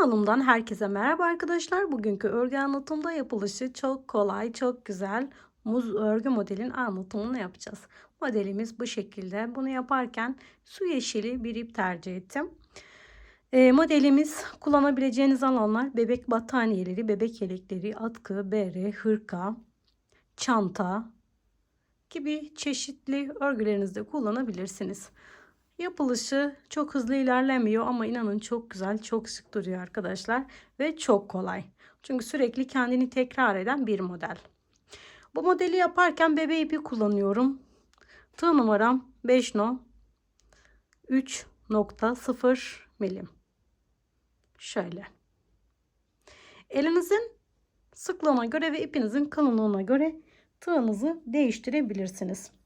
Kanalımdan herkese merhaba arkadaşlar. Bugünkü örgü anlatımda yapılışı çok kolay, çok güzel muz örgü modelin anlatımını yapacağız. Modelimiz bu şekilde. Bunu yaparken su yeşili bir ip tercih ettim. Ee, modelimiz kullanabileceğiniz alanlar bebek battaniyeleri, bebek yelekleri, atkı, bere, hırka, çanta gibi çeşitli örgülerinizde kullanabilirsiniz. Yapılışı çok hızlı ilerlemiyor ama inanın çok güzel, çok şık duruyor arkadaşlar ve çok kolay. Çünkü sürekli kendini tekrar eden bir model. Bu modeli yaparken bebe ipi kullanıyorum. Tığ numaram 5 no 3.0 milim. Şöyle. Elinizin sıklığına göre ve ipinizin kalınlığına göre tığınızı değiştirebilirsiniz.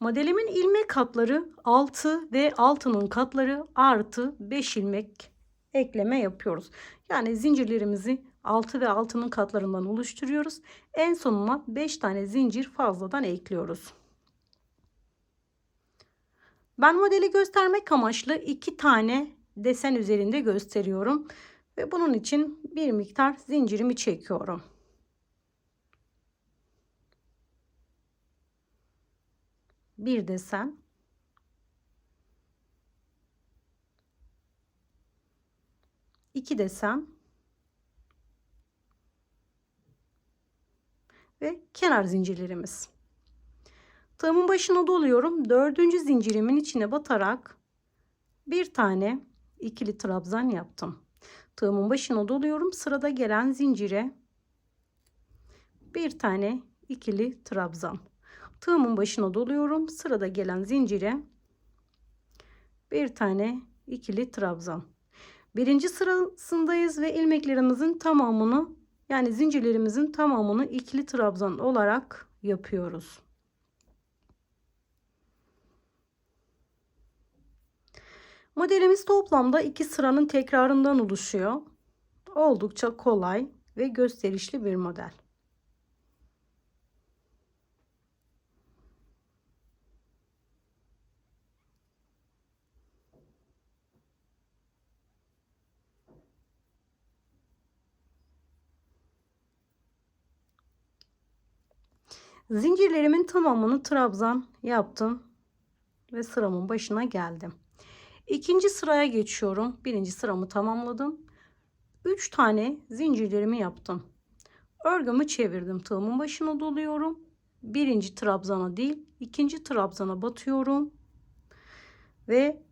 Modelimin ilmek katları 6 ve altının katları artı 5 ilmek ekleme yapıyoruz. Yani zincirlerimizi 6 ve altının katlarından oluşturuyoruz. En sonuna 5 tane zincir fazladan ekliyoruz. Ben modeli göstermek amaçlı 2 tane desen üzerinde gösteriyorum. Ve bunun için bir miktar zincirimi çekiyorum. Bir desen iki desen ve kenar zincirlerimiz. Tığımın başına doluyorum. Dördüncü zincirimin içine batarak bir tane ikili trabzan yaptım. Tığımın başına doluyorum. Sırada gelen zincire bir tane ikili trabzan. Tığımın başına doluyorum. Sırada gelen zincire bir tane ikili trabzan. Birinci sırasındayız ve ilmeklerimizin tamamını yani zincirlerimizin tamamını ikili trabzan olarak yapıyoruz. Modelimiz toplamda iki sıranın tekrarından oluşuyor. Oldukça kolay ve gösterişli bir model. Zincirlerimin tamamını trabzan yaptım ve sıramın başına geldim. İkinci sıraya geçiyorum. Birinci sıramı tamamladım. 3 tane zincirlerimi yaptım. Örgümü çevirdim. Tığımın başına doluyorum. Birinci trabzana değil, ikinci trabzana batıyorum. Ve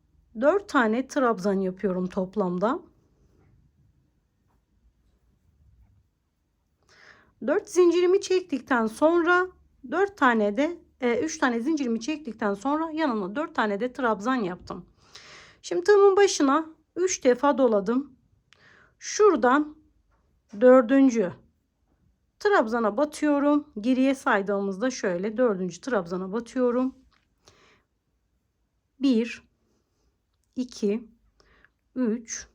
4 tane trabzan yapıyorum toplamda. 4 zincirimi çektikten sonra 4 tane de 3 e, tane zincirimi çektikten sonra yanına 4 tane de trabzan yaptım. Şimdi tığımın başına 3 defa doladım. Şuradan dördüncü trabzana batıyorum. Geriye saydığımızda şöyle dördüncü trabzana batıyorum. 1 2 3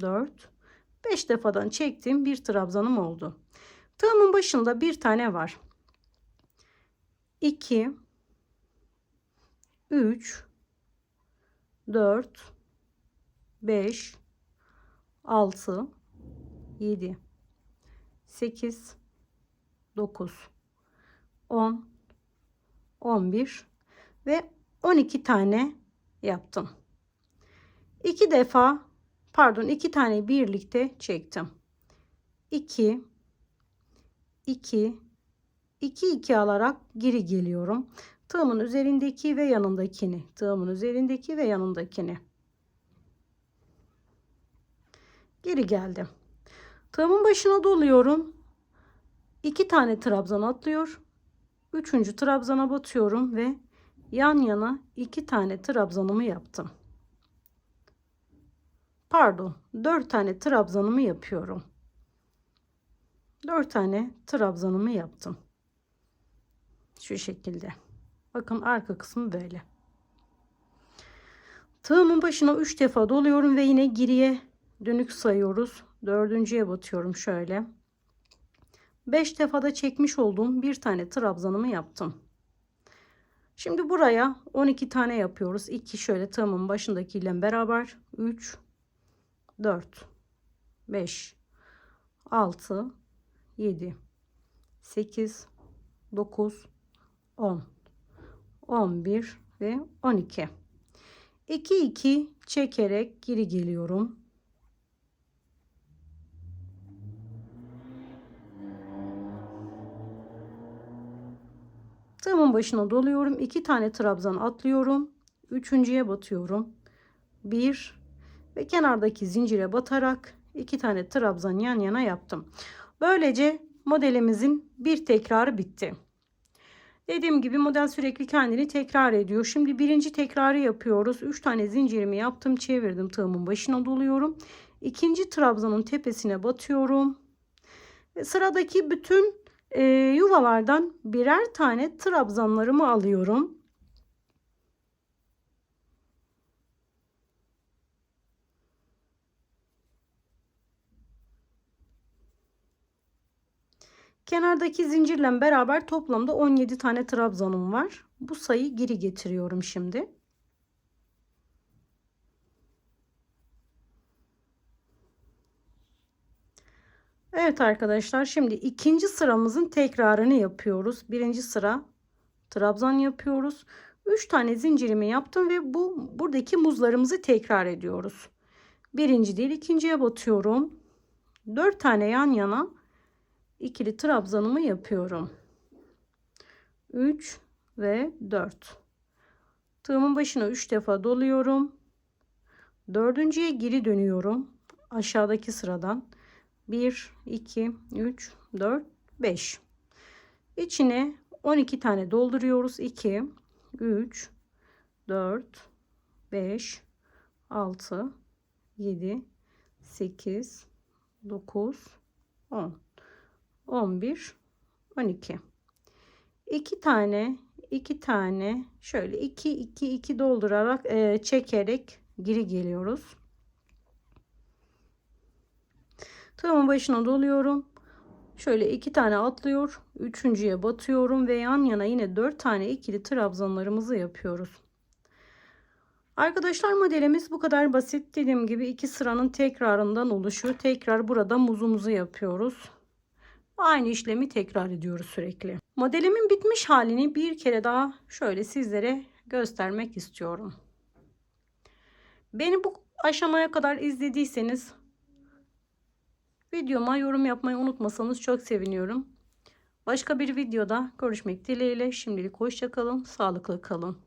4 5 defadan çektiğim bir trabzanım oldu. Tığımın başında bir tane var. 2 3 4 5 6 7 8 9 10 11 ve 12 tane yaptım. 2 defa pardon 2 tane birlikte çektim. 2 2 2 2 alarak geri geliyorum. Tığımın üzerindeki ve yanındakini, tığımın üzerindeki ve yanındakini. Geri geldim. Tığımın başına doluyorum. 2 tane trabzan atlıyor. 3. trabzana batıyorum ve yan yana 2 tane trabzanımı yaptım. Pardon, 4 tane trabzanımı yapıyorum. 4 tane trabzanımı yaptım. Şu şekilde. Bakın arka kısmı böyle. Tığımın başına 3 defa doluyorum ve yine geriye dönük sayıyoruz. Dördüncüye batıyorum şöyle. 5 defada çekmiş olduğum bir tane trabzanımı yaptım. Şimdi buraya 12 tane yapıyoruz. 2 şöyle tığımın başındakiyle beraber 3 4 5 6 7 8 9 10 11 ve 12 2 2 çekerek geri geliyorum Tığımın başına doluyorum. 2 tane trabzan atlıyorum. Üçüncüye batıyorum. 1 ve kenardaki zincire batarak 2 tane trabzan yan yana yaptım. Böylece modelimizin bir tekrarı bitti. Dediğim gibi model sürekli kendini tekrar ediyor. Şimdi birinci tekrarı yapıyoruz. 3 tane zincirimi yaptım. Çevirdim. Tığımın başına doluyorum. İkinci trabzanın tepesine batıyorum. Ve sıradaki bütün e, yuvalardan birer tane trabzanlarımı alıyorum. Kenardaki zincirle beraber toplamda 17 tane trabzanım var. Bu sayıyı geri getiriyorum şimdi. Evet arkadaşlar şimdi ikinci sıramızın tekrarını yapıyoruz. Birinci sıra trabzan yapıyoruz. 3 tane zincirimi yaptım ve bu buradaki muzlarımızı tekrar ediyoruz. Birinci değil ikinciye batıyorum. 4 tane yan yana ikili trabzanımı yapıyorum. 3 ve 4. Tığımın başına 3 defa doluyorum. Dördüncüye geri dönüyorum. Aşağıdaki sıradan. 1, 2, 3, 4, 5. İçine 12 tane dolduruyoruz. 2, 3, 4, 5, 6, 7, 8, 9, 10, 11, 12. 2 tane, 2 tane şöyle 2, 2, 2 doldurarak e, çekerek geri geliyoruz. Tığımın başına doluyorum. Şöyle iki tane atlıyor. Üçüncüye batıyorum ve yan yana yine dört tane ikili trabzanlarımızı yapıyoruz. Arkadaşlar modelimiz bu kadar basit. Dediğim gibi iki sıranın tekrarından oluşuyor. Tekrar burada muzumuzu yapıyoruz. Aynı işlemi tekrar ediyoruz sürekli. Modelimin bitmiş halini bir kere daha şöyle sizlere göstermek istiyorum. Beni bu aşamaya kadar izlediyseniz Videoma yorum yapmayı unutmasanız çok seviniyorum. Başka bir videoda görüşmek dileğiyle. Şimdilik hoşçakalın, sağlıklı kalın.